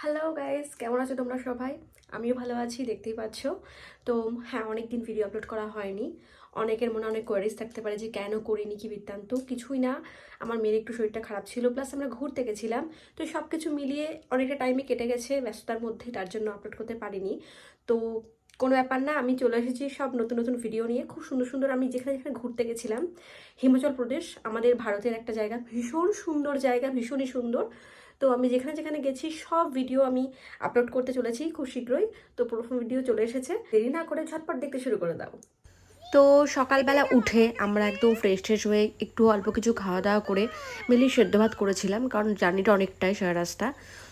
Hello guys কেমন আছো তোমরা সবাই? আমিও ভালো আছি, দেখতেই পাচ্ছ। তো হ্যাঁ অনেক দিন ভিডিও আপলোড করা হয়নি। অনেকের মনে অনেক কোয়ারিজ থাকতে পারে যে, কেন করিনি কি বৃত্তান্ত? কিছুই না। আমার মেয়ের একটু শরীরটা খারাপ ছিল প্লাস আমরা ঘুরতে গেছিলাম। তো সব কিছু মিলিয়ে অনেকটা টাইমে কেটে গেছে, ব্যস্ততার মধ্যে, তার জন্য আপলোড করতে পারিনি। তো, কোনো ব্যাপার না, আমি চলে এসেছি সব নতুন নতুন ভিডিও নিয়ে। খুব সুন্দর সুন্দর আমি যেখানে যেখানে ঘুরতে গেছিলাম, হিমাচল প্রদেশ, আমাদের ভারতের একটা জায়গা, ভীষণ সুন্দর জায়গা, ভীষণই সুন্দর। তো আমি যেখানে যেখানে গেছি, সব ভিডিও আমি আপলোড করতে চলেছি খুব শীঘ্রই। তো প্রথম ভিডিও চলে এসেছে। দেরি না করে ঝটপট দেখতে শুরু করে দাও। তো সকালবেলা উঠে আমরা একদম ফ্রেশ ট্রেশ হয়ে একটু অল্প কিছু খাওয়া দাওয়া করে মিলিয়ে সেদ্ধ ভাত করেছিলাম, কারণ জার্নিটা অনেকটাই সারা রাস্তা।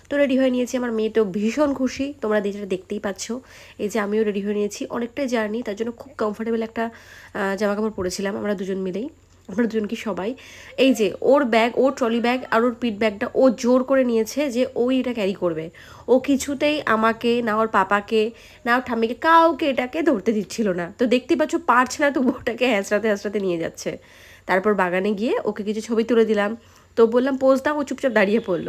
তো রেডি হয়ে নিয়েছি আমার মেয়ে তো ভীষণ খুশি। তোমরা যেটা দেখতেই পাচ্ছ, এই যে আমিও রেডি হয়ে নিয়েছি। অনেকটাই জার্নি তার জন্য খুব কমফোর্টেবল একটা জামা কাপড় পরেছিলাম আমরা দুজন মিলেই। আমরা দুজন কি সবাই? এই যে, ওর ব্যাগ ওর ট্রলি ব্যাগ আর ওর পিট ব্যাগটা ও জোর করে নিয়েছে যে ওই এটা ক্যারি করবে। ও কিছুতেই আমাকে, না ওর পাপাকে, না ওর ঠাম্মিকে, কাউকে এটাকে ধরতে দিচ্ছিল না। তো দেখতেই পাচ্ছ, পারছে না তো ওটাকে হ্যাঁচড়াতে হ্যাঁচড়াতে নিয়ে যাচ্ছে। তারপর বাগানে গিয়ে ওকে কিছু ছবি তুলে দিলাম। তো বললাম, পোজ দাও। ও চুপচাপ দাঁড়িয়ে পড়ল।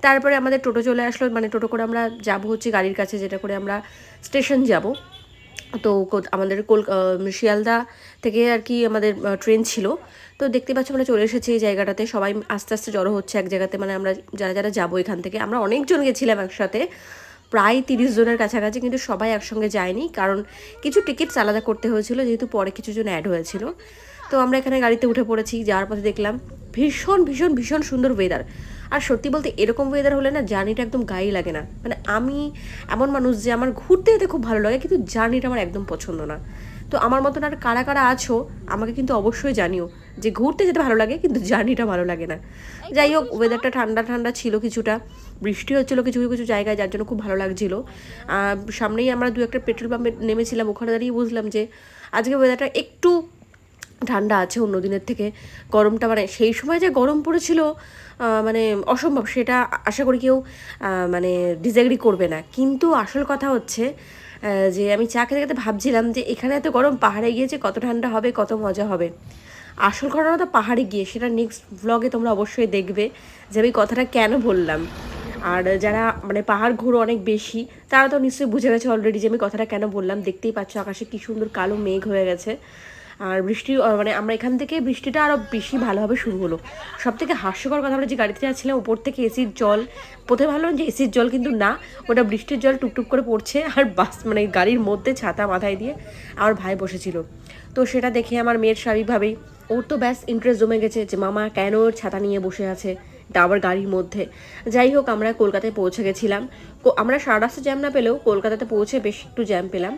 তারপরে আমাদের টোটো চলে আসলো। মানে টোটো করে আমরা যাব হচ্ছে গাড়ির কাছে, যেটা করে আমরা স্টেশন যাব। তো আমাদের কল শিয়ালদা থেকে আর কি আমাদের ট্রেন ছিল। তো দেখতে পাচ্ছি আমরা চলে এসেছি এই জায়গাটাতে। সবাই আস্তে আস্তে জড়ো হচ্ছে এক জায়গাতে। মানে আমরা যারা যারা যাব এখান থেকে, আমরা অনেকজন গেছিলাম একসাথে। প্রায় তিরিশ জনের কাছাকাছি, কিন্তু সবাই একসঙ্গে যায়নি। কারণ কিছু টিকিটস আলাদা করতে হয়েছিল, যেহেতু পরে কিছু জন অ্যাড হয়েছিল। তো আমরা এখানে গাড়িতে উঠে পড়েছি, যাওয়ার পথে দেখলাম ভীষণ ভীষণ ভীষণ সুন্দর ওয়েদার আর সত্যি বলতে এরকম ওয়েদার হলে না জার্নিটা একদম গায়ে লাগে না। মানে আমি এমন মানুষ যে আমার ঘুরতে যেতে খুব ভালো লাগে কিন্তু জার্নিটা আমার একদম পছন্দ না। তো আমার মতন আর কারা কারা আছো আমাকে কিন্তু অবশ্যই জানিও যে ঘুরতে যেতে ভালো লাগে কিন্তু জার্নিটা ভালো লাগে না। যাই হোক ওয়েদারটা ঠান্ডা ঠান্ডা ছিল কিছুটা বৃষ্টি হচ্ছিল কিছু কিছু জায়গায় যার জন্য খুব ভালো লাগছিল। সামনেই আমরা দু একটা পেট্রোল পাম্পে নেমেছিলাম ওখানে দাঁড়িয়ে বুঝলাম যে আজকে ওয়েদারটা একটু ঠান্ডা আছে, অন্য দিনের থেকে গরমটা মানে সেই সময় যে গরম পড়েছিল মানে অসম্ভব সেটা আশা করি কেউ মানে ডিসএগ্রি করবে না। কিন্তু আসল কথা হচ্ছে যে আমি চা খেতে খেতে ভাবছিলাম যে এখানে এত গরম, পাহাড়ে গিয়েছে কত ঠান্ডা হবে, কত মজা হবে। আসল ঘটনা তো পাহাড়ে গিয়ে, সেটা নেক্সট ব্লগে তোমরা অবশ্যই দেখবে, যে আমি কথাটা কেন বললাম। আর যারা মানে পাহাড় ঘুরো অনেক বেশি, তারা তো নিশ্চয়ই বুঝে গেছে অলরেডি যে আমি কথাটা কেন বললাম। দেখতেই পাচ্ছ আকাশে কি সুন্দর কালো মেঘ হয়ে গেছে। আর বৃষ্টি মানে আমরা এখান থেকে বৃষ্টিটা আরও বেশি ভালোভাবে শুরু হলো। সব থেকে হাস্যকর কথা আমরা যে গাড়িতে যাচ্ছিলাম, উপর থেকে এসির জল, প্রথমে ভাবলাম যে এসির জল কিন্তু না, ওটা বৃষ্টির জল টুকটুক করে পড়ছে, আর বাস মানে গাড়ির মধ্যে ছাতা মাথায় দিয়ে আমার ভাই বসেছিল। তো সেটা দেখে আমার মেয়ের স্বাভাবিকভাবেই, ওর তো ব্যাস ইন্টারেস্ট জমে গেছে যে মামা কেন ছাতা নিয়ে বসে আছে? তা আবার গাড়ির মধ্যে। যাই হোক, আমরা কলকাতায় পৌঁছে গেছিলাম। আমরা সারা রাস্তা জ্যাম না পেলেও কলকাতাতে পৌঁছে বেশ একটু জ্যাম পেলাম।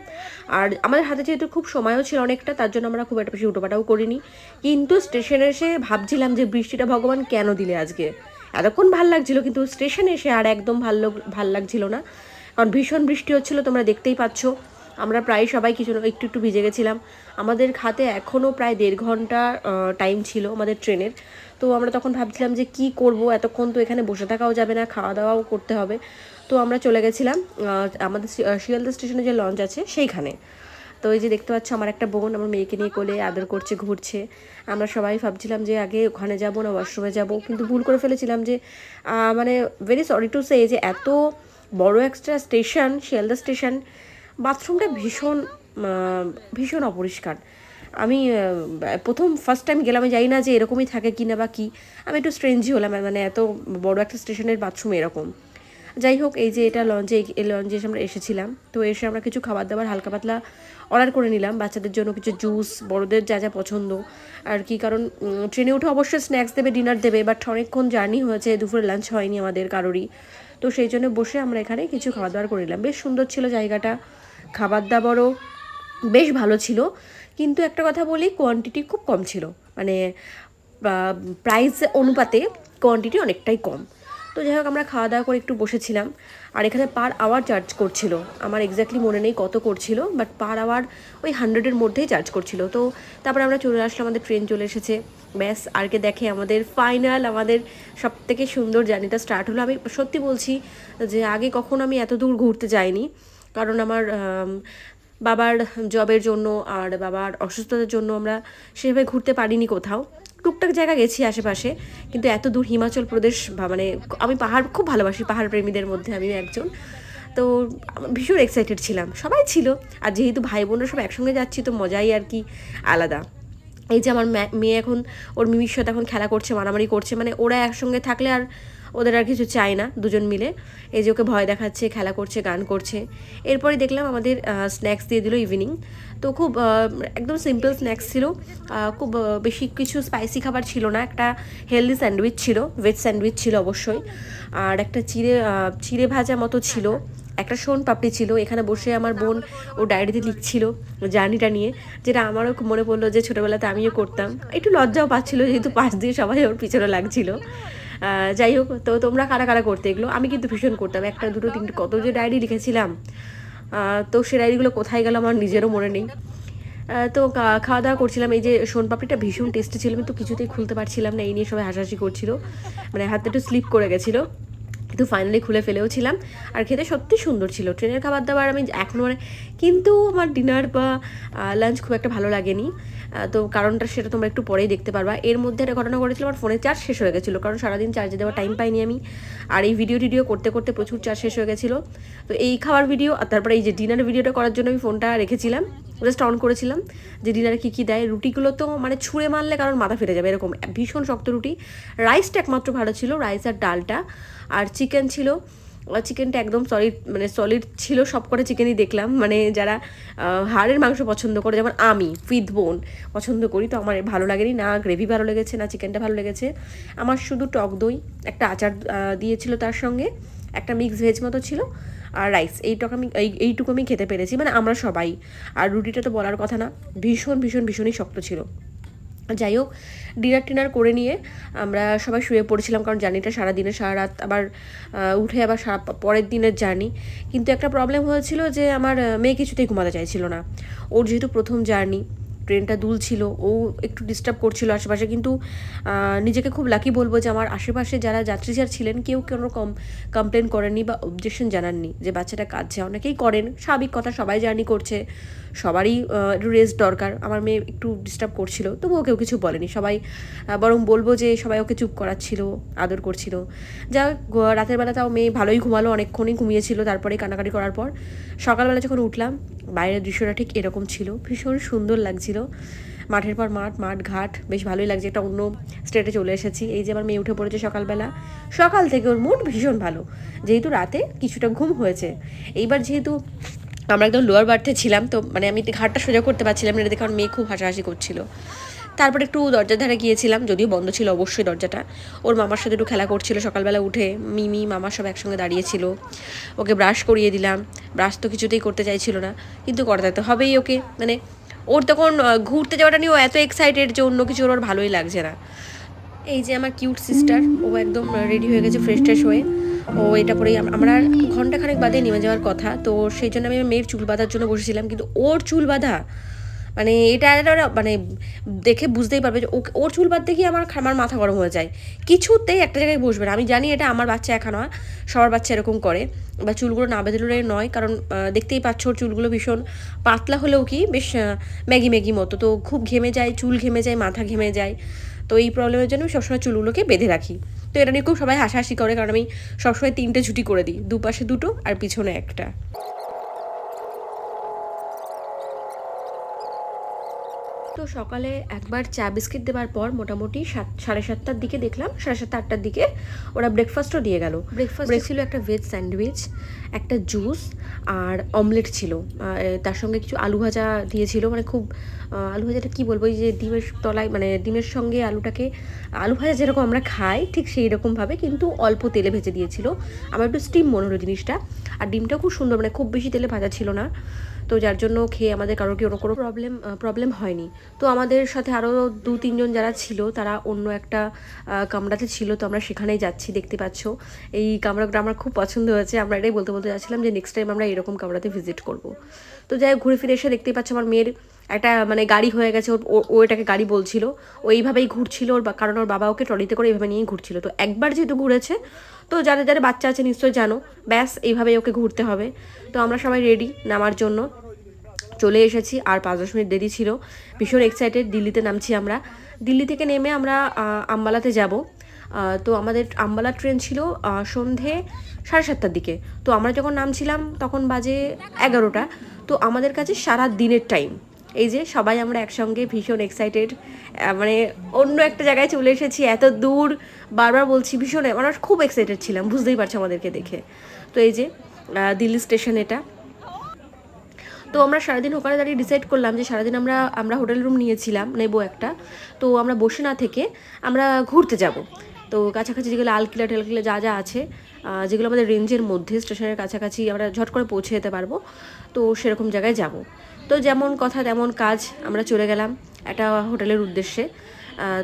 আর আমাদের হাতে যেহেতু খুব সময়ও ছিল অনেকটা, তার জন্য আমরা খুব একটা বেশি উটোপাটাও করিনি। কিন্তু স্টেশনে এসে ভাবছিলাম যে বৃষ্টিটা ভগবান কেন দিলে আজকে? এতক্ষণ ভালো লাগছিল, কিন্তু স্টেশনে এসে আর একদম ভালো ভালো লাগছিল না। কারণ ভীষণ বৃষ্টি হচ্ছিল, তোমরা দেখতেই পাচ্ছ। আমরা প্রায় সবাই কিছু একটু একটু ভিজে গেছিলাম। আমাদের হাতে এখনও প্রায় দেড় ঘণ্টা টাইম ছিল আমাদের ট্রেনের। তো আমরা তখন ভাবছিলাম যে কি করব, এতক্ষণ তো এখানে বসে থাকাও যাবে না, খাওয়া দাওয়াও করতে হবে। তো আমরা চলে গেছিলাম আমাদের শিয়ালদা স্টেশনে যে লঞ্চ আছে সেইখানে। তো এই যে দেখতে পাচ্ছ আমার একটা বোন, আমার মেয়েকে নিয়ে কোলে আদর করছে, ঘুরছে। আমরা সবাই ভাবছিলাম যে আগে ওখানে যাব না ওয়াশরুমে যাব, কিন্তু ভুল করে ফেলেছিলাম যে মানে ভেরি সরি টু সে যে এত বড় একটা স্টেশন শিয়ালদা স্টেশন বাথরুমটা ভীষণ ভীষণ অপরিষ্কার। আমি প্রথম ফার্স্ট টাইম গেলাম, আমি জানি না যে এরকমই থাকে কি না বা কী। আমি একটু স্ট্রেঞ্জই হলাম মানে এত বড় একটা স্টেশনের বাথরুম এরকম। যাই হোক, এই যে এটা লঞ্চে, এই লঞ্চে এসে আমরা এসেছিলাম। তো এসে আমরা কিছু খাবার দাবার হালকা পাতলা অর্ডার করে নিলাম, বাচ্চাদের জন্য কিছু জুস বড়দের যা যা পছন্দ। আর কি, কারণ ট্রেনে উঠে অবশ্যই স্ন্যাক্স দেবে ডিনার দেবে বাট অনেকক্ষণ জার্নি হয়েছে, দুপুরে লাঞ্চ হয়নি আমাদের কারোরই। তো সেই জন্য বসে আমরা এখানে কিছু খাবার দাবার করে নিলাম। বেশ সুন্দর ছিল জায়গাটা। খাবার দাবারও বেশ ভালো ছিল। কিন্তু একটা কথা বলি কোয়ান্টিটি খুব কম ছিল। মানে প্রাইস অনুপাতে কোয়ান্টিটি অনেকটাই কম। তো যাই হোক, আমরা খাওয়া দাওয়া করে একটু বসেছিলাম। আর এখানে পার আওয়ার চার্জ করছিল। আমার এক্স্যাক্টলি মনে নেই কত করছিল বাট পার আওয়ার ওই হান্ড্রেডের মধ্যেই চার্জ করছিল। তো তারপরে আমরা চলে আসলাম, আমাদের ট্রেন চলে এসেছে। ব্যাস, আর কে দেখে আমাদের ফাইনাল আমাদের সব থেকে সুন্দর জার্নিটা স্টার্ট হলো। আমি সত্যি বলছি যে, আগে কখনো আমি এত দূর ঘুরতে যাইনি। কারণ আমার বাবার জবের জন্য আর বাবার অসুস্থতার জন্য আমরা সেভাবে ঘুরতে পারিনি কোথাও। টুকটাক জায়গা গেছি আশেপাশে, কিন্তু এত দূর হিমাচল প্রদেশ মানে আমি পাহাড় খুব ভালোবাসি, পাহাড় প্রেমীদের মধ্যে আমি একজন। তো ভীষণ এক্সাইটেড ছিলাম, সবাই ছিল। আর যেহেতু ভাই বোনরা সব একসঙ্গে যাচ্ছি, তো মজাই আর কি আলাদা। এই যে আমার মেয়ে এখন, ওর মিমির সাথে এখন খেলা করছে, মারামারি করছে মানে ওরা একসঙ্গে থাকলে আর ওদের আর কিছু চাই না, দুজন মিলে। এই যে ওকে ভয় দেখাচ্ছে, খেলা করছে, গান করছে। এরপরে দেখলাম আমাদের স্ন্যাক্স দিয়ে দিল ইভিনিং তো খুব একদম সিম্পল স্ন্যাক্স ছিল। খুব বেশি কিছু স্পাইসি খাবার ছিল না। একটা হেলদি স্যান্ডউইচ ছিল ভেজ স্যান্ডউইচ ছিল অবশ্যই। আর একটা চিড়ে চিড়ে ভাজা মতো ছিল। একটা সোন পাপড়ি ছিল। এখানে বসে আমার বোন ও ডায়েরিতে লিখছিল জার্নিটা নিয়ে, যেটা আমারও মনে পড়ল যে ছোটোবেলাতে আমিও করতাম। একটু লজ্জাও পাচ্ছিল যেহেতু পাশ দিয়ে সবাই ওর পিছনে লাগছিল। যাই হোক, তো তোমরা কারা কারা করতে এগুলো? আমি কিন্তু ভীষণ করতাম। একটা, দুটো, তিনটে, কত যে ডায়েরি লিখেছিলাম তো সে ডায়েরিগুলো কোথায় গেল আমার নিজেরও মনে নেই। তো খাওয়া দাওয়া করছিলাম। এই যে সোন পাপড়িটা ভীষণ টেস্টি ছিল কিন্তু কিছুতেই খুলতে পারছিলাম না, এই নিয়ে সবাই হাসাহাসি করছিল। মানে হাতে একটু স্লিপ করে গেছিল, কিন্তু ফাইনালি খুলে ফেলেও ছিলাম। আর খেতে সত্যি সুন্দর ছিল। ট্রেনের খাবার দাবার আমি এখনও মানে কিন্তু আমার ডিনার বা লাঞ্চ খুব একটা ভালো লাগেনি। তো কারণটা সেটা তোমরা একটু পরেই দেখতে পারবা। এর মধ্যে একটা ঘটনা ঘটেছিল, আমার ফোনের চার্জ শেষ হয়ে গেছিল, কারণ সারাদিন চার্জে দেওয়ার টাইম পাইনি আমি। আর এই ভিডিও টিডিও করতে করতে প্রচুর চার্জ শেষ হয়ে গেছিল। তো এই খাওয়ার ভিডিও আর তারপরে এই যে ডিনারের ভিডিওটা করার জন্য আমি ফোনটা রেখেছিলাম জাস্ট অন করেছিলাম, যে ডিনারে কী কী দেয়। রুটিগুলো তো মানে ছুঁড়ে মারলে কারণ মাথা ফিরে যাবে, এরকম ভীষণ শক্ত রুটি। রাইসটা একমাত্র ভালো ছিল রাইস আর ডালটা। আর চিকেন ছিল চিকেনটা একদম সলিড মানে সলিড ছিল, সব কটা চিকেনই দেখলাম। মানে যারা হাড়ের মাংস পছন্দ করে, যেমন আমি ফিথ বোন পছন্দ করি, তো আমার ভালো লাগেনি। না গ্রেভি ভালো লেগেছে, না চিকেনটা ভালো লেগেছে। আমার শুধু টক দই, একটা আচার দিয়েছিল তার সঙ্গে, একটা মিক্স ভেজ মতো ছিল, আর রাইস এইটুকু আমি, এই, এইটুকু আমি খেতে পেরেছি। মানে আমরা সবাই। আর রুটিটা তো বলার কথা না, ভীষণ ভীষণ, ভীষণই শক্ত ছিল। যাই হোক ডিনার টিনার করে নিয়ে আমরা সবাই শুয়ে পড়েছিলাম কারণ জার্নিটা সারা দিনে সারা রাত আবার উঠে আবার সারা পরের দিনের জার্নি। কিন্তু একটা প্রবলেম হয়েছিল যে আমার মেয়ে কিছুতেই ঘুমাতে চাইছিল না। ওর যেহেতু প্রথম জার্নি, ট্রেনটা দুলছিল, ও একটু ডিস্টার্ব করছিল আশেপাশে, কিন্তু নিজেকে খুব লাকি বলব যে আমার আশেপাশে যারা যাত্রী যারা ছিলেন, কেউ কোনো কম কমপ্লেন করেননি বা অবজেকশন জানাননি যে বাচ্চাটা কাঁদছে। অনেকেই করেন, স্বাভাবিক কথা সবাই জার্নি করছে। সবারই একটু রেস্ট দরকার। আমার মেয়ে একটু ডিস্টার্ব করছিল, তবুও কেউ কিছু বলেনি। সবাই বরং বলব যে সবাই ওকে চুপ করাচ্ছিল, আদর করছিল। যা রাতের বেলা তাও মেয়ে ভালোই ঘুমালো, অনেকক্ষণই ঘুমিয়েছিল, তারপরে কানাকাটি করার পর সকালবেলা যখন উঠলাম, বাইরের দৃশ্যটা ঠিক এরকম ছিল, ভীষণ সুন্দর লাগছিল। মাঠের পর মাঠ মাঠ, ঘাট, বেশ ভালোই লাগছে। একটা অন্য স্টেটে চলে এসেছি। এই যে আমার মেয়ে উঠে পড়েছে সকালবেলা। সকাল থেকে ওর মুড ভীষণ ভালো। যেহেতু রাতে কিছুটা ঘুম হয়েছে। এইবার যেহেতু আমরা একদম লোয়ার বার্থে ছিলাম, তো মানে আমি ঘাটটা সোজা করতে পারছিলাম না, দেখে আমার মেয়ে খুব হাসাহাসি করছিল। তারপরে একটু দরজার ধারে গিয়েছিলাম, যদিও বন্ধ ছিল অবশ্যই দরজাটা। ওর মামার সাথে একটু খেলা করছিল, সকালবেলা উঠে মিমি মামা সব একসঙ্গে দাঁড়িয়েছিল ওকে ব্রাশ করিয়ে দিলাম ব্রাশ তো কিছুতেই করতে চাইছিল না, কিন্তু করাতে তো হবেই ওকে। মানে ওর তখন ঘুরতে যাওয়াটা নিয়ে ও এত এক্সাইটেড যে অন্য কিছু ওর ভালোই লাগছে না। এই যে আমার কিউট সিস্টার ও একদম রেডি হয়ে গেছে ফ্রেশ ট্রেশ হয়ে। ও এটা পরেই আমরা আর ঘন্টাখানেক বাদে নেমে যাওয়ার কথা। তো সেই জন্য আমি মেয়ের চুল বাঁধার জন্য বসেছিলাম, কিন্তু ওর চুল বাঁধা মানে এটা মানে দেখে বুঝতেই পারবে যে ওর চুল বাঁধতে গিয়ে আমার আমার মাথা গরম হয়ে যায়। কিছুতেই একটা জায়গায় বসবে না। আমি জানি এটা আমার বাচ্চা একা সবার বাচ্চা এরকম করে। বা চুলগুলো না বেঁধে নয়, কারণ দেখতেই পাচ্ছ ওর চুলগুলো ভীষণ পাতলা হলেও কি বেশ ম্যাগি ম্যাগি মতো। তো খুব ঘেমে যায়, চুল ঘেমে যায়, মাথা ঘেমে যায়। তো এই প্রবলেমের জন্য আমি সবসময় চুলগুলোকে বেঁধে রাখি। তো এটা নিয়ে খুব সবাই হাসাহাসি করে, কারণ আমি সবসময় তিনটে ছুটি করে দিই, দুপাশে দুটো আর পিছনে একটা। তো সকালে একবার চা বিস্কিট দেওয়ার পর মোটামুটি সাত সাড়ে সাতটার দিকে দেখলাম সাড়ে সাতটা আটটার দিকে ওরা ব্রেকফাস্টও দিয়ে গেল। ব্রেকফাস্ট ছিল একটা ভেজ স্যান্ডউইচ একটা জুস আর অমলেট ছিল। তার সঙ্গে কিছু আলু ভাজা দিয়েছিল মানে খুব আলু ভাজাটা কী বলব যে ডিমের তলায় মানে ডিমের সঙ্গে আলুটাকে আলু ভাজা যেরকম আমরা খাই ঠিক সেই রকমভাবে কিন্তু অল্প তেলে ভেজে দিয়েছিল। আমার একটু স্টিম মনে হলো জিনিসটা। আর ডিমটাও খুব সুন্দর মানে খুব বেশি তেলে ভাজা ছিল না। তো যার জন্য খেয়ে আমাদের কারোর কি কোনো প্রবলেম প্রবলেম হয়নি। তো আমাদের সাথে আরও দু তিনজন যারা ছিল, তারা অন্য একটা কামরাতে ছিল, তো আমরা সেখানেই যাচ্ছি, দেখতে পাচ্ছ। এই কামরাটা আমার খুব পছন্দ হয়েছে। আমরা এটাই বলতে বলতে যাচ্ছিলাম যে নেক্সট টাইম আমরা এরকম কামরাতে ভিজিট করব। তো যাই ঘুরে ফিরে এসে দেখতেই পাচ্ছ আমার মেয়ের একটা মানে গাড়ি হয়ে গেছে। ওর, ও- ও এটাকে গাড়ি বলছিল। ও এইভাবেই ঘুরছিল ওর কারণ ওর বাবা ওকে ট্রলিতে করে এইভাবে নিয়েই ঘুরছিল। তো একবার যেহেতু ঘুরেছে, তো যাদের যাদের বাচ্চা আছে নিশ্চয়ই জানো। ব্যাস, এইভাবেই ওকে ঘুরতে হবে। তো আমরা সবাই রেডি নামার জন্য। চলে এসেছি, আর পাঁচ দশ মিনিট দেরি ছিল। ভীষণ এক্সাইটেড দিল্লিতে নামছি আমরা। দিল্লি থেকে নেমে আমরা আম্বালাতে যাব। তো আমাদের আম্বালা ট্রেন ছিল সন্ধে সাড়ে সাতটার দিকে। তো আমরা যখন নামছিলাম, তখন বাজে এগারোটা। তো আমাদের কাছে সারা দিনের টাইম এই যে সবাই আমরা একসঙ্গে ভীষণ এক্সাইটেড মানে অন্য একটা জায়গায় চলে এসেছি, এত দূর। বারবার বলছি, ভীষণ আমরা খুব এক্সাইটেড ছিলাম, বুঝতেই পারছ আমাদেরকে দেখে। তো এই যে দিল্লি স্টেশন এটা। তো আমরা সারাদিন ওখানে দাঁড়িয়ে ডিসাইড করলাম যে সারাদিন আমরা আমরা হোটেল রুম নিয়েছিলাম, নেব একটা। তো আমরা বসে না থেকে আমরা ঘুরতে যাব। তো কাছাকাছি যেগুলো আলকিলা টেলকিলা যা যা আছে যেগুলো আমাদের রেঞ্জের মধ্যে, স্টেশনের কাছাকাছি আমরা ঝট করে পৌঁছে যেতে পারব, তো সেরকম জায়গায় যাব। তো যেমন কথা তেমন কাজ, আমরা চলে গেলাম একটা হোটেলের উদ্দেশ্যে।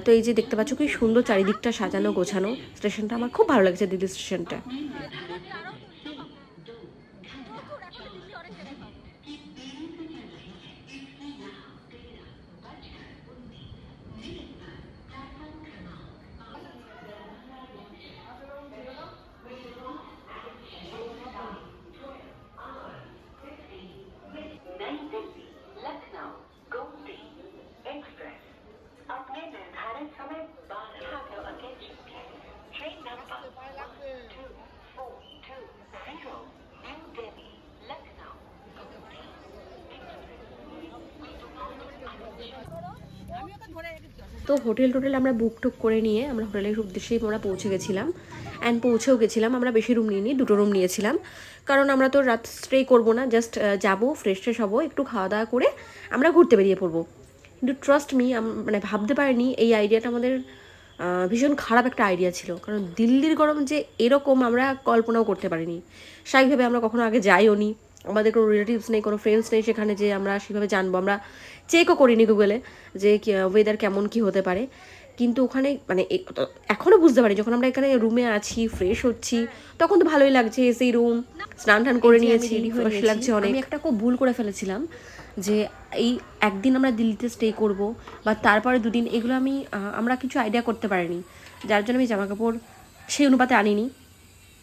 তো এই যে দেখতে পাচ্ছ কি সুন্দর চারিদিকটা সাজানো গোছানো। স্টেশনটা আমার খুব ভালো লাগছে দিল্লি স্টেশনটা। তো হোটেল টোটেল আমরা বুক টুক করে নিয়ে আমরা হোটেলের উদ্দেশ্যেই আমরা পৌঁছে গেছিলাম। অ্যান্ড পৌঁছেও গেছিলাম, আমরা বেশি রুম নিয়ে নিই দুটো রুম নিয়েছিলাম। কারণ আমরা তো রাত স্টে করব না জাস্ট যাব ফ্রেশ ফ্রেশ হব, একটু খাওয়া দাওয়া করে আমরা ঘুরতে বেরিয়ে পড়ব। কিন্তু ট্রাস্ট মি মানে ভাবতে পারিনি, এই আইডিয়াটা আমাদের ভীষণ খারাপ একটা আইডিয়া ছিল। কারণ দিল্লির গরম যে এরকম আমরা কল্পনাও করতে পারিনি। স্বাভাবিকভাবে আমরা কখনো আগে যাইও নি আমাদের কোনো রিলেটিভস নেই, কোনো ফ্রেন্ডস নেই সেখানে যে আমরা সেভাবে জানব। আমরা চেকও করিনি গুগলে যে ওয়েদার কেমন কি হতে পারে। কিন্তু ওখানে মানে এখনও বুঝতে পারি যখন আমরা এখানে রুমে আছি ফ্রেশ হচ্ছি তখন তো ভালোই লাগছে এসেই রুম স্নান টান করে নিয়েছি ফ্রেশ লাগছে অনেক। আমি একটা খুব ভুল করে ফেলেছিলাম যে এই একদিন আমরা দিল্লিতে স্টে করব বা তারপরে দুদিন এগুলো আমি আমরা কিছু আইডিয়া করতে পারিনি। যার জন্য আমি জামা কাপড় সেই অনুপাতে আনিনি।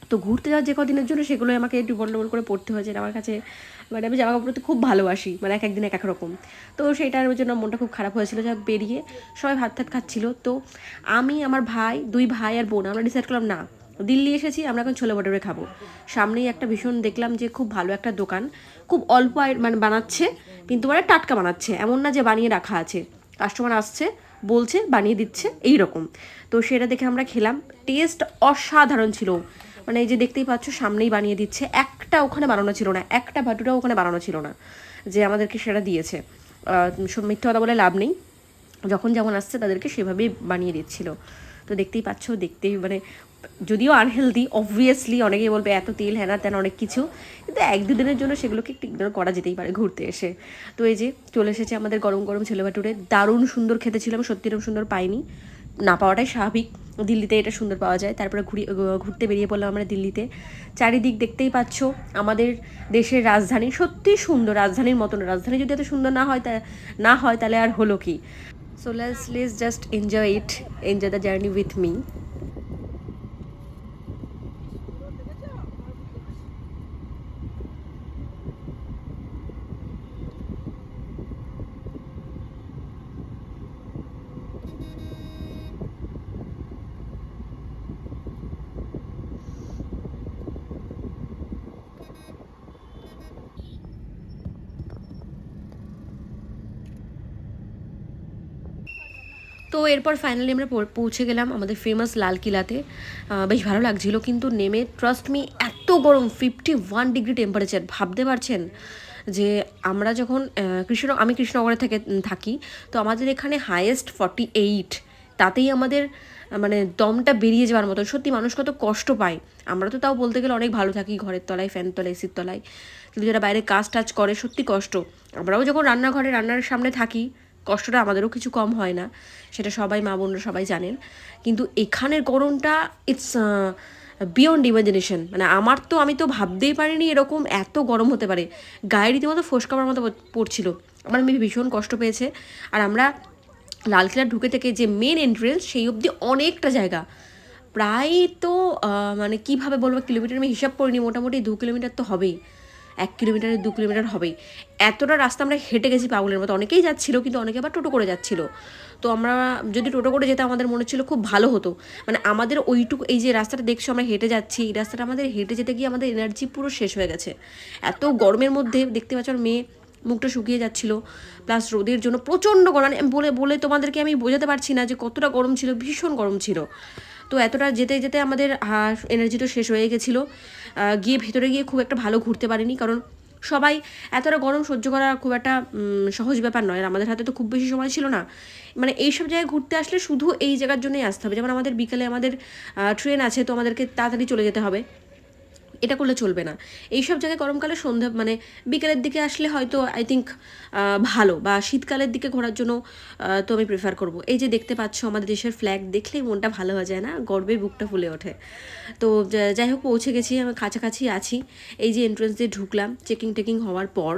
তো ঘুরতে যাওয়ার যে কদিনের জন্য সেগুলোই আমাকে একটু বন্ডবল করে পড়তে হয়েছে। আমার কাছে মানে আমি জামা কাপড় খুব ভালোবাসি মানে এক একদিন এক এক রকম। তো সেইটার জন্য মনটা খুব খারাপ হয়েছিল। যা বেরিয়ে সবাই ভাত টাত খাচ্ছিল। তো আমি, আমার ভাই, দুই ভাই আর বোন, আমরা ডিসাইড করলাম, না, দিল্লি এসেছি, আমরা এখন ছোলে ভটোরে খাব। সামনেই একটা ভীষণ দেখলাম যে খুব ভালো একটা দোকান, খুব অল্প মানে বানাচ্ছে, কিন্তু মানে টাটকা বানাচ্ছে, এমন না যে বানিয়ে রাখা আছে। কাস্টমার আসছে, বলছে, বানিয়ে দিচ্ছে এই রকম তো সেটা দেখে আমরা খেলাম। টেস্ট অসাধারণ ছিল। মানে এই যে দেখতেই পাচ্ছ, সামনেই বানিয়ে দিচ্ছে। একটা ওখানে বানানো ছিল না, একটা ভাটুটাও ওখানে বানানো ছিল না, যে আমাদেরকে সেটা দিয়েছে। মিথ্যা কথা বলে লাভ নেই। যখন যেমন আসছে, তাদেরকে সেভাবেই বানিয়ে দিচ্ছিল। তো দেখতেই পাচ্ছ, দেখতেই মানে যদিও আনহেলদি অবভিয়াসলি অনেকেই বলবে এত তেল, হ্যানা তেন অনেক কিছু, কিন্তু এক দুদিনের জন্য সেগুলোকে একটু ইগনোর করা যেতেই পারে ঘুরতে এসে। তো এই যে চলে এসেছে আমাদের গরম গরম ছেলে ভাটুরে দারুণ সুন্দর খেতে ছিল আমি সত্যি এরকম সুন্দর পাইনি। না পাওয়াটাই স্বাভাবিক। দিল্লিতে এটা সুন্দর পাওয়া যায়। তারপরে ঘুরি ঘুরতে বেরিয়ে পড়লাম আমরা দিল্লিতে। চারিদিক দেখতেই পাচ্ছ আমাদের দেশের রাজধানী। সত্যি সুন্দর, রাজধানীর মতন। রাজধানী যদি এত সুন্দর না হয় তা, না হয় তাহলে আর হলো কি? So let's less just enjoy it enjoy the journey with me তো এরপর ফাইনালি আমরা পৌঁছে গেলাম আমাদের ফেমাস লাল কিলাতে বেশ ভালো লাগছিল, কিন্তু নেমে ট্রাস্ট মি এত গরম ফিফটি ওয়ান ডিগ্রি টেম্পারেচার ভাবতে পারছেন যে আমরা যখন কৃষ্ণ, আমি কৃষ্ণনগরে থেকে থাকি, তো আমাদের এখানে হায়েস্ট ফর্টি এইট তাতেই আমাদের মানে দমটা বেরিয়ে যাওয়ার মতো। সত্যি মানুষ কত কষ্ট পায়। আমরা তো তাও বলতে গেলে অনেক ভালো থাকি ঘরের তলায় ফ্যান তলায় এসির তলায়। কিন্তু যারা বাইরে কাজ টাজ করে, সত্যি কষ্ট। আমরাও যখন রান্নাঘরে, রান্নার সামনে থাকি কষ্টটা আমাদেরও কিছু কম হয় না, সেটা সবাই মা বোনরা সবাই জানেন। কিন্তু এখানের গরমটা ইটস বিয়ন্ড ইমাজিনেশন মানে আমার তো, আমি তো ভাবতেই পারিনি এরকম এত গরম হতে পারে। গায়ে রীতিমতো ফোসকাবার মতো পড়- পড়ছিল। আমার মেয়ে ভীষণ কষ্ট পেয়েছে। আর আমরা লালকিল্লা ঢুকে থেকে যে মেন এন্ট্রেন্স সেই অবধি অনেকটা জায়গা। প্রায় তো মানে কীভাবে বলব, কিলোমিটার আমি হিসাব করিনি, মোটামুটি দু কিলোমিটার তো হবেই। এক কিলোমিটার, দু কিলোমিটার হবেই। এতটা রাস্তা আমরা হেঁটে গেছি পাগলের মতো। অনেকেই যাচ্ছিল, কিন্তু অনেকে আবার টোটো করে যাচ্ছিল। তো আমরা যদি টোটো করে যেতে আমাদের মনে ছিল খুব ভালো হতো। মানে আমাদের ওইটুকু, এই যে রাস্তাটা দেখছ, আমরা হেঁটে যাচ্ছি। এই রাস্তাটা আমাদের হেঁটে যেতে গিয়ে আমাদের এনার্জি পুরো শেষ হয়ে গেছে। এত গরমের মধ্যে দেখতে পাচ্ছ মেয়ে মুখটা শুকিয়ে যাচ্ছিল। প্লাস রোদের জন্য প্রচণ্ড গরম। আমি বলে বলে তোমাদেরকে আমি বোঝাতে পারছি না যে কতটা গরম ছিল, ভীষণ গরম ছিল। তো এতটা যেতে যেতে আমাদের এনার্জিটা শেষ হয়ে গেছিল। গিয়ে ভেতরে গিয়ে খুব একটা ভালো ঘুরতে পারিনি কারণ সবাই এতটা গরম সহ্য করা খুব একটা সহজ ব্যাপার নয়। আর আমাদের হাতে তো খুব বেশি সময় ছিল না। মানে এইসব জায়গায় ঘুরতে আসলে শুধু এই জায়গার জন্যই আসতে হবে। যেমন আমাদের বিকালে আমাদের ট্রেন আছে তো আমাদেরকে তাড়াতাড়ি চলে যেতে হবে। এটা করলে চলবে না। এইসব জায়গায় গরমকালে সন্ধ্যা মানে বিকেলের দিকে আসলে হয়তো আই থিঙ্ক ভালো বা শীতকালের দিকে ঘোরার জন্য তো আমি প্রেফার করব। এই যে দেখতে পাচ্ছ আমাদের দেশের ফ্ল্যাগ দেখলেই মনটা ভালো হয়ে যায় না? গর্বে বুকটা ফুলে ওঠে। তো যাই হোক, পৌঁছে গেছি, আমি কাছাকাছি আছি। এই যে এন্ট্রেন্স দিয়ে ঢুকলাম চেকিং টেকিং হওয়ার পর।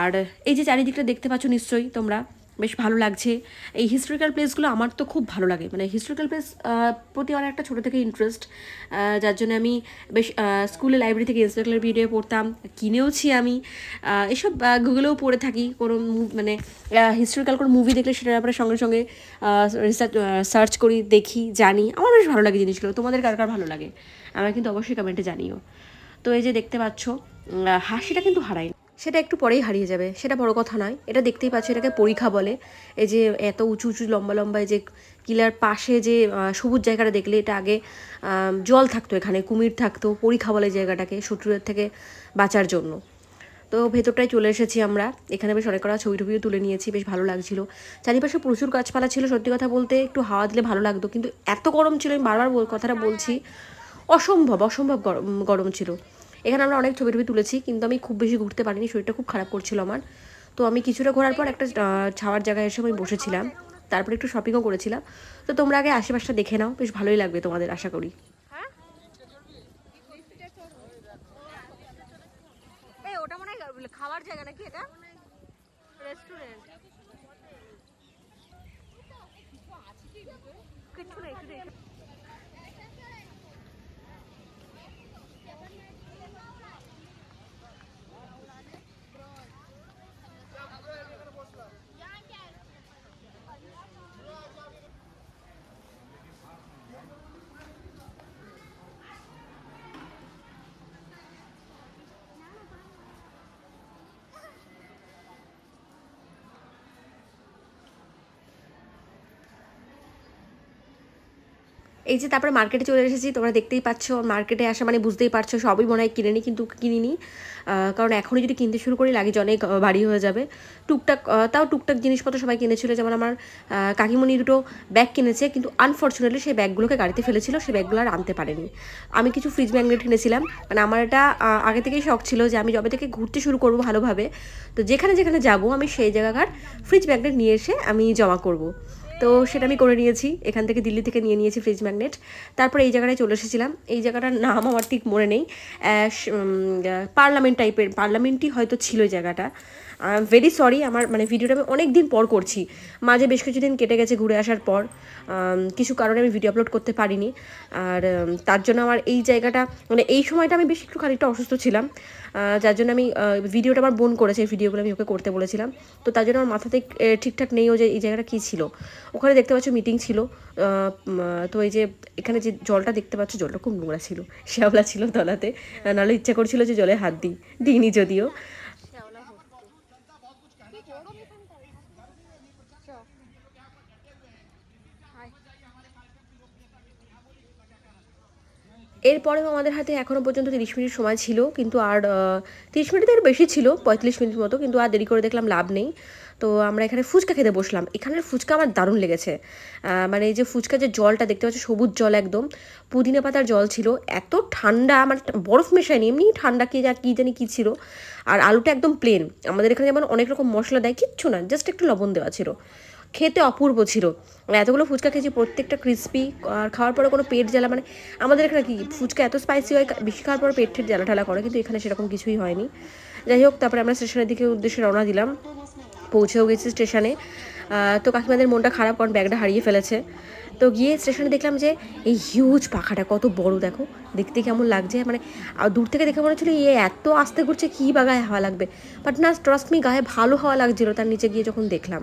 আর এই যে চারিদিকটা দেখতে পাচ্ছ নিশ্চয়ই তোমরা। বেশ ভালো লাগছে। এই হিস্টোরিক্যাল প্লেসগুলো আমার তো খুব ভালো লাগে। মানে হিস্টোরিক্যাল প্লেস প্রতি আমার একটা ছোটো থেকে ইন্টারেস্ট যার জন্য আমি বেশ স্কুলে লাইব্রেরি থেকে হিস্টোরিক্যাল ভিডিও পড়তাম, কিনেওছি আমি। এসব গুগলেও পড়ে থাকি। কোনো মানে হিস্টোরিক্যাল কোনো মুভি দেখলে সেটার ব্যাপারে সঙ্গে সঙ্গে রিসার্চ সার্চ করি, দেখি, জানি। আমার বেশ ভালো লাগে জিনিসগুলো। তোমাদের কার কার ভালো লাগে? আমার কিন্তু অবশ্যই কমেন্টে জানিও। তো এই যে দেখতে পাচ্ছ হাসিটা কিন্তু হারাই সেটা একটু পরেই হারিয়ে যাবে, সেটা বড় কথা নয়। এটা দেখতেই পাচ্ছ, এটাকে পরীক্ষা বলে। এই যে এত উঁচু উঁচু, লম্বা লম্বা যে কিলার পাশে যে সবুজ জায়গাটা দেখলে এটা আগে জল থাকতো এখানে, কুমির থাকতো, পরীক্ষা বলে জায়গাটাকে শত্রুদের থেকে বাঁচার জন্য। তো ভেতরটায় চলে এসেছি আমরা। এখানে বেশ অনেক কটা ছবি টবিও তুলে নিয়েছি, বেশ ভালো লাগছিল। চারিপাশে প্রচুর গাছপালা ছিল সত্যি কথা বলতে, একটু হাওয়া দিলে ভালো লাগতো, কিন্তু এত গরম ছিল, আমি বারবার কথাটা বলছি, অসম্ভব অসম্ভব গরম গরম ছিল। এখানে আমরা অনেক ছবি টবি তুলেছি, কিন্তু আমি খুব বেশি ঘুরতে পারিনি, শরীরটা খুব খারাপ করছিল আমার। তো আমি কিছুটা ঘোরার পর একটা ছাওয়ার জায়গায় এসে আমি বসেছিলাম। তারপরে একটু শপিংও করেছিলাম। তো তোমরা আগে আশেপাশটা দেখে নাও, বেশ ভালোই লাগবে তোমাদের, আশা করি। হয়? খাওয়ার জায়গা নাকি এটা রেস্টুরেন্ট কিচ্ছু নেই শুধু এখানে- এই যে তারপরে মার্কেটে চলে এসেছি, তোমরা দেখতেই পাচ্ছ মার্কেটে আসা মানে বুঝতেই পারছ, সবই মনে হয় কিনে নিই কিন্তু কিনিনি। কারণ এখনই যদি কিনতে শুরু করি, লাগেজ অনেক ভারী হয়ে যাবে। টুকটাক তাও টুকটাক জিনিসপত্র সবাই কিনেছিল, যেমন আমার কাকিমণি দুটো ব্যাগ কিনেছে, কিন্তু আনফর্চুনেটলি সেই ব্যাগগুলোকে গাড়িতে ফেলেছিল, সেই ব্যাগগুলো আর আনতে পারেনি। আমি কিছু ফ্রিজ ম্যাগনেট কিনেছিলাম মানে আমার এটা আগে থেকেই শখ ছিল যে আমি যবে থেকে ঘুরতে শুরু করব ভালোভাবে, তো যেখানে যেখানে যাব, আমি সেই জায়গাকার ফ্রিজ ম্যাগনেট নিয়ে এসে আমি জমা করব। তো সেটা আমি করে নিয়েছি। এখান থেকে দিল্লি থেকে নিয়ে নিয়েছি ফ্রিজ ম্যাগনেট তারপরে এই জায়গাটায় চলে এসেছিলাম। এই জায়গাটার নাম আমার ঠিক মনে নেই। পার্লামেন্ট টাইপের পার্লামেন্টই হয়তো ছিল এই জায়গাটা ভেরি সরি আমার মানে ভিডিওটা আমি অনেক দিন পর করছি। মাঝে বেশ কিছুদিন কেটে গেছে ঘুরে আসার পর। কিছু কারণে আমি ভিডিও আপলোড করতে পারিনি। আর তার জন্য আমার এই জায়গাটা মানে এই সময়টা আমি বেশ একটু খানিকটা অসুস্থ ছিলাম। যার জন্য আমি ভিডিওটা আমার বোন করেছে, এই ভিডিওগুলো আমি ওকে করতে বলেছিলাম। তো তার জন্য আমার মাথাতে ঠিকঠাক নেই ও যে এই জায়গাটা কী ছিল। ওখানে দেখতে পাচ্ছ মিটিং ছিল। তো এই যে এখানে যে জলটা দেখতে পাচ্ছ, জলটা খুব নোংরা ছিল, শ্যাওলা ছিল তলাতে। নাহলে ইচ্ছা করছিল যে জলে হাত দিই। দিইনি যদিও। এরপরেও আমাদের হাতে এখনও পর্যন্ত তিরিশ মিনিট সময় ছিল, কিন্তু আর তিরিশ মিনিটের বেশি ছিল পঁয়তাল্লিশ মিনিট মতো, কিন্তু আর দেরি করে দেখলাম লাভ নেই। তো আমরা এখানে ফুচকা খেতে বসলাম। এখানের ফুচকা আমার দারুণ লেগেছে। মানে এই যে ফুচকা যে জলটা দেখতে পাচ্ছি, সবুজ জল একদম, পুদিনা পাতার জল ছিল, এত ঠান্ডা মানে বরফ মেশায়নি, এমনি ঠান্ডা কি যা, কী জানি কী ছিল, আর আলুটা একদম প্লেন আমাদের এখানে যেমন অনেক রকম মশলা দেয়, কিচ্ছু না জাস্ট একটু লবণ দেওয়া ছিল। খেতে অপূর্ব ছিল। মানে এতগুলো ফুচকা খেয়েছি, প্রত্যেকটা ক্রিস্পি আর খাওয়ার পরে কোনো পেট জ্বালা মানে আমাদের এখানে কি, ফুচকা এত স্পাইসি হয়, বেশি খাওয়ার পরে পেট ঠেট জ্বালা ঠালা করে, কিন্তু এখানে সেরকম কিছুই হয়নি। যাই হোক, তারপরে আমরা স্টেশনের দিকে উদ্দেশ্যে রওনা দিলাম। পৌঁছেও গেছি স্টেশনে। তো কাকিমাদের মনটা খারাপ কারণ ব্যাগটা হারিয়ে ফেলেছে। তো গিয়ে স্টেশনে দেখলাম যে, এই হিউজ পাখাটা কত বড়, দেখো। দেখতে কেমন লাগছে মানে দূর থেকে দেখে মনে হচ্ছিল ইয়ে এত আস্তে ঘুরছে, কী বা গায়ে হাওয়া লাগবে। বাট না ট্রাস্ট মি গায়ে ভালো হাওয়া লাগছিল, তার নিচে গিয়ে যখন দেখলাম।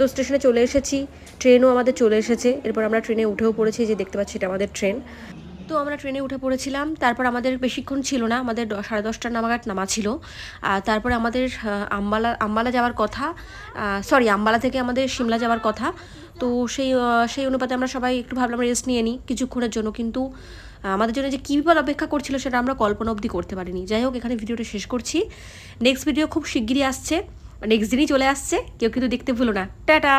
তো স্টেশনে চলে এসেছি। ট্রেনও আমাদের চলে এসেছে। এরপর আমরা ট্রেনে উঠেও পড়েছি যে দেখতে পাচ্ছি এটা আমাদের ট্রেন তো আমরা ট্রেনে উঠে পড়েছিলাম। তারপর আমাদের বেশিক্ষণ ছিল না, আমাদের সাড়ে দশটার নামাগাট নামা ছিল। তারপরে আমাদের আম্বালা আম্বালা যাওয়ার কথা সরি আম্বালা থেকে আমাদের সিমলা যাওয়ার কথা। তো সেই সেই অনুপাতে আমরা সবাই একটু ভাবলাম রেস্ট নিয়ে নিই কিছুক্ষণের জন্য। কিন্তু আমাদের জন্য যে কী বিপদ অপেক্ষা করছিল সেটা আমরা কল্পনা অবধি করতে পারিনি। যাই হোক, এখানে ভিডিওটা শেষ করছি। নেক্সট ভিডিও খুব শিগগিরই আসছে। নেক্সট দিনই চলে আসছে কেউ কিন্তু দেখতে ভুলো না। টাটা!